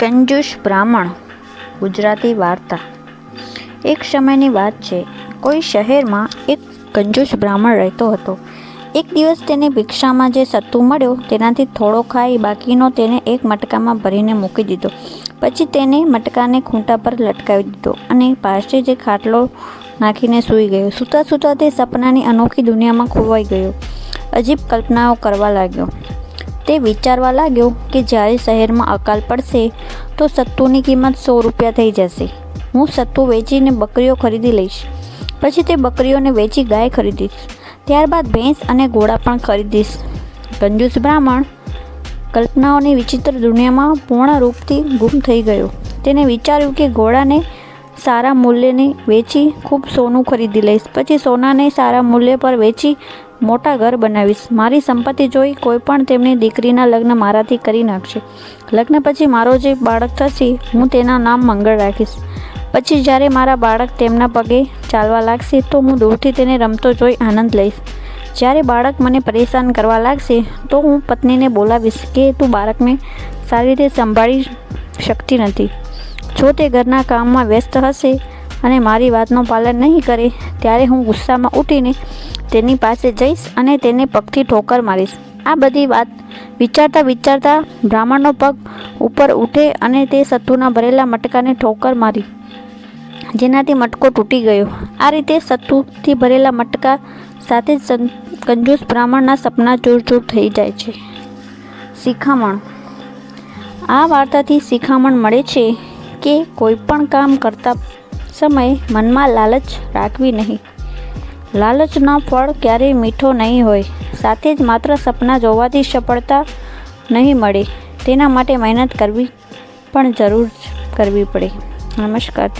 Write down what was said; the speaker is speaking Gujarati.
કંજૂસ બ્રાહ્મણ. ગુજરાતી વાર્તા. એક સમયની વાત છે. કોઈ શહેરમાં એક કંજૂસ બ્રાહ્મણ રહેતો હતો. એક દિવસ તેને ભિક્ષામાં જે સત્તુ મળ્યો, તેનાથી થોડો ખાઈ બાકીનો તેને એક મટકામાં ભરીને મૂકી દીધો. પછી તેને મટકાને ખૂંટા પર લટકાવી દીધો અને પાસે જે ખાટલો નાખીને સૂઈ ગયો. સૂતા સૂતા તે સપનાની અનોખી દુનિયામાં ખોવાઈ ગયો. અજીબ કલ્પનાઓ કરવા લાગ્યો. તે વિચારવા લાગ્યો કે જ્યારે શહેરમાં અકાલ પડશે તો સત્તુની કિંમત સો રૂપિયા થઈ જશે. હું સત્તુ વેચીને બકરીઓ ખરીદી લઈશ. પછી તે બકરીઓને વેચી ગાય ખરીદીશ. ત્યારબાદ ભેંસ અને ઘોડા પણ ખરીદીશ. કંજૂસ બ્રાહ્મણ કલ્પનાઓની વિચિત્ર દુનિયામાં પૂર્ણ રૂપથી ગુમ થઈ ગયો. તેને વિચાર્યું કે ઘોડાને સારા મૂલ્યને વેચી ખૂબ સોનું ખરીદી લઈશ. પછી સોનાને સારા મૂલ્ય પર વેચી મોટા ઘર બનાવીશ. મારી સંપત્તિ જોઈ કોઈ પણ તેમની દીકરીના લગ્ન મારાથી કરી નાખશે. લગ્ન પછી મારો જે બાળક થશે, હું તેના નામ મંગળ રાખીશ. પછી જ્યારે મારા બાળક તેમના પગે ચાલવા લાગશે, તો હું દૂરથી તેને રમતો જોઈ આનંદ લઈશ. જ્યારે બાળક મને પરેશાન કરવા લાગશે, તો હું પત્નીને બોલાવીશ કે તું બાળકને સારી રીતે સંભાળી શકતી નથી. જો તે ઘરના કામમાં વ્યસ્ત હશે અને મારી વાતનું પાલન નહીં કરે, ત્યારે હું ગુસ્સામાં ઉઠીને તેની પાસે જઈશ અને તેને પગથી ઠોકર મારીશ. આ બધી વાત વિચારતા વિચારતા બ્રાહ્મણનો પગ ઉપર ઉઠે અને તે સત્તુના ભરેલા મટકાને ઠોકર મારી, જેનાથી મટકો તૂટી ગયો. આ રીતે સત્તુથી ભરેલા મટકા સાથે જ કંજૂસ બ્રાહ્મણના સપના ચૂર ચૂર થઈ જાય છે. શિખામણ. આ વાર્તાથી શિખામણ મળે છે કે કોઈ પણ કામ કરતા સમયે મનમાં લાલચ રાખવી નહીં. લાલચનો ફળ ક્યારેય મીઠો નહીં હોય. સાથે જ માત્ર સપના જોવાથી સફળતા નહીં મળે. તેના માટે મહેનત કરવી પણ જરૂર કરવી પડે. નમસ્કાર.